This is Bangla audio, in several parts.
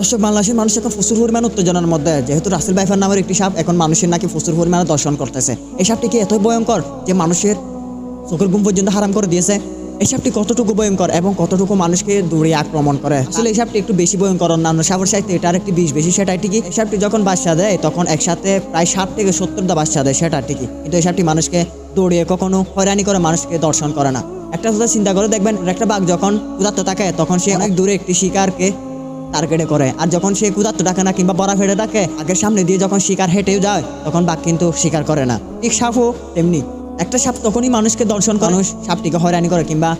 দর্শক বাংলাদেশের মানুষ এখন প্রচুর পরিমাণ উত্তেজনার মধ্যে যেহেতু রাসেল বাইফার নামের একটি সাপ এখন মানুষের নাকি প্রচুর পরিমাণে দর্শন করতেছে। এই সাপটি কি এতই ভয়ঙ্কর যে মানুষের চোখের ঘুম পর্যন্ত হারাম করে দিয়েছে? এই সাপটি কতটুকু ভয়ঙ্কর এবং কতটুকু মানুষকে দৌড়ে আক্রমণ করে? আসলে এই সাপটি একটু বেশি ভয়ঙ্কর অন্যান্য সাপের সাথে এটার একটি বিষ বেশি, সেটা ঠিকই এই সাপটি যখন বাচ্চা দেয়, তখন একসাথে প্রায় ষাট থেকে সত্তরটা বাচ্চা দেয়, সেটা ঠিকই কিন্তু এই সাপটি মানুষকে দৌড়িয়ে কখনো হয়রানি করে মানুষকে দর্শন করে না। একটা কথা চিন্তা করে দেখবেন, একটা বাঘ যখন ক্ষুধার্ত থাকে তখন সে অনেক দূরে একটি শিকারকে টার্গেটে করে। আর যখন সে ক্ষুধার্ত ডাকে না কিংবা বড়া ফেটে ডাকে আগের সামনে দিয়ে যখন শিকার হেঁটেও যায়, তখন বাঘ কিন্তু শিকার করে না। ঠিক সাপও তেমনি। একটা সাপ তখনই মানুষকে দর্শন করে। মানুষ সাপটিকে হয়রানি করে কিংবা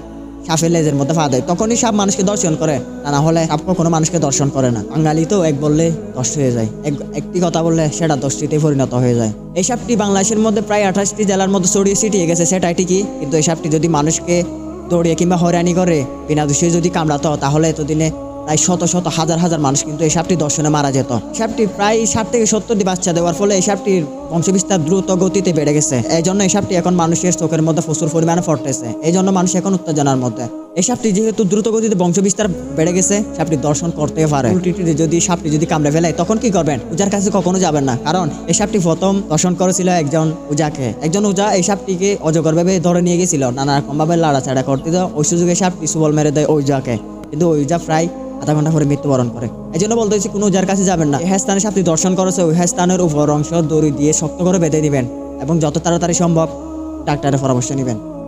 সাপের লেজের মধ্যে ফা দেয় তখনই সাপ মানুষকে দর্শন করে। তা না হলে সাপ কখনো মানুষকে দর্শন করে না। বাঙালি তো এক বললে দশ হয়ে যায়। এক- একটি কথা বললে সেটা দশটিতে পরিণত হয়ে যায়। এই সাপটি বাংলাদেশের মধ্যে প্রায় আঠাশটি জেলার মধ্যে ছড়িয়ে ছিটিয়ে গেছে, সেটাই ঠিকই। কিন্তু এই সাপটি যদি মানুষকে দৌড়িয়ে কিংবা হয়রানি করে, বিনা দোষে যদি কামড়াতো, তাহলে এতদিনে প্রায় শত শত হাজার হাজার মানুষ কিন্তু এই সাপটি দর্শনে মারা যেত। সাপটি প্রায় ষাট থেকে সত্তরটি বাচ্চা দেওয়ার ফলে এই সাপটির বংশবিস্তার দ্রুত গতিতে বেড়ে গেছে। এই জন্য এই সাপটি এখন মানুষের চোখের মধ্যে প্রচুর পরিমাণে ফটতেছে এই জন্য মানুষ এখন উত্তেজনার মধ্যে। এই সাপটি যেহেতু দ্রুত গতিতে বংশবিস্তার বেড়ে গেছে, সাপটি দর্শন করতে পারে। যদি সাপটি যদি কামড়ে ফেলে, তখন কি করবেন? উজার কাছে কখনো যাবেন না। কারণ এই সাপটি প্রথম দর্শন করেছিল একজন উজাকে। একজন উজা এই সাপটিকে অজগর ভাবে ধরে নিয়ে গেছিল। নানা রকম ভাবে লাড়াচাড়া করতে ওই সুযোগে সাপটি সুবল মেরে দেয় ওই উজাকে। কিন্তু ওই প্রায় আধা ঘণ্টা পরে মৃত্যুবরণ করে। এই জন্য বলতে কোনো যার কাছে যাবেন না। হ্যাঁ স্থানে সাপটি দর্শন করেছে ওই হ্যাঁ স্থানের উপর অংশ দড়ি দিয়ে শক্ত করে বেঁধে দিবেন এবং যত তাড়াতাড়ি সম্ভব ডাক্তারের পরামর্শ নেবেন।